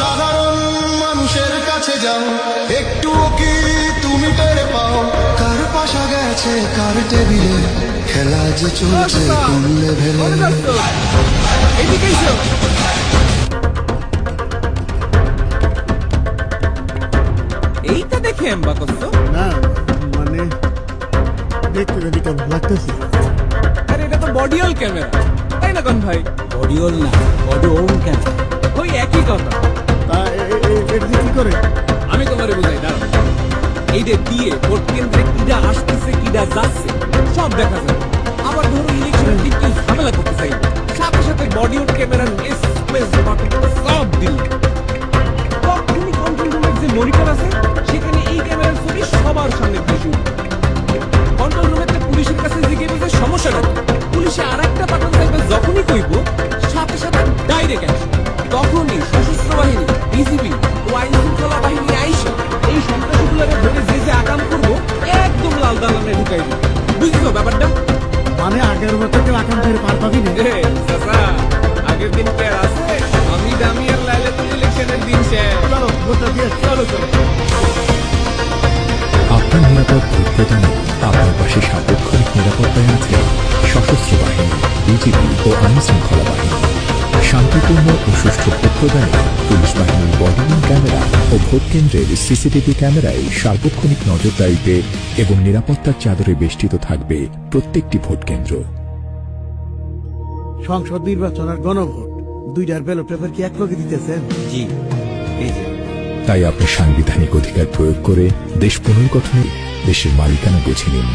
সাধারণ মানুষের কাছে যাও। একটু কি তুমি টের পাও? কার পাশা গেছে কার টেবিলে? খেলা যে চলছে কোন লেভেলে এইটা দেখে এম্বা করছ? না মানে দেখতে যদি কেমন লাগতেছে। আরে এটা তো বডিওল ক্যামেরা তাই না কোন ভাই? বডিওল না বডি ওন কেন ওই একই কথা। আমি তোমারে বুঝাই দাঁড়াও এই যে দিয়ে ভোট কেন্দ্রে কিডা আসতেছে কিডা যাচ্ছে সব দেখা যায় আবার ধরো ইলেকশনের দিক ঝামেলা করতে চাই সাথে সাথে বডি ওর ক্যামেরার স্পেস বাটন সব দিল ঢুকাই বুঝছ ব্যাপারটা? মানে আগের মতো কেউ আকাম ধরে পার পাবি না? চাচা, আগের দিন কে আর আছে। আমি দামি আর লাইলে তো ইলেকশনের দিন শেষ। চলো ভোটটা দিয়ে চলো চলো। আপনার নিরাপদ ভোট প্রদানে আপনার পাশে সার্বক্ষণিক নিরাপত্তায় আছে সশস্ত্র বাহিনী বিজিবি ও আইন শৃঙ্খলা বাহিনী। শান্তিপূর্ণ ও সুষ্ঠু ভোট প্রদানে পুলিশ বাহিনীর বডিং ক্যামেরা ও ভোট কেন্দ্রের সিসিটিভি ক্যামেরায় সার্বক্ষণিক নজরদারিতে এবং নিরাপত্তার চাদরে বেষ্টিত থাকবে প্রত্যেকটি ভোট কেন্দ্র। সংসদ নির্বাচন আর গণভোট দুইটার ব্যালট পেপার কি এক লগে দিতেছেন? জি তাই আপনি সাংবিধানিক অধিকার প্রয়োগ করে দেশ পুনর্গঠনে দেশের মালিকানা বুঝে নিন।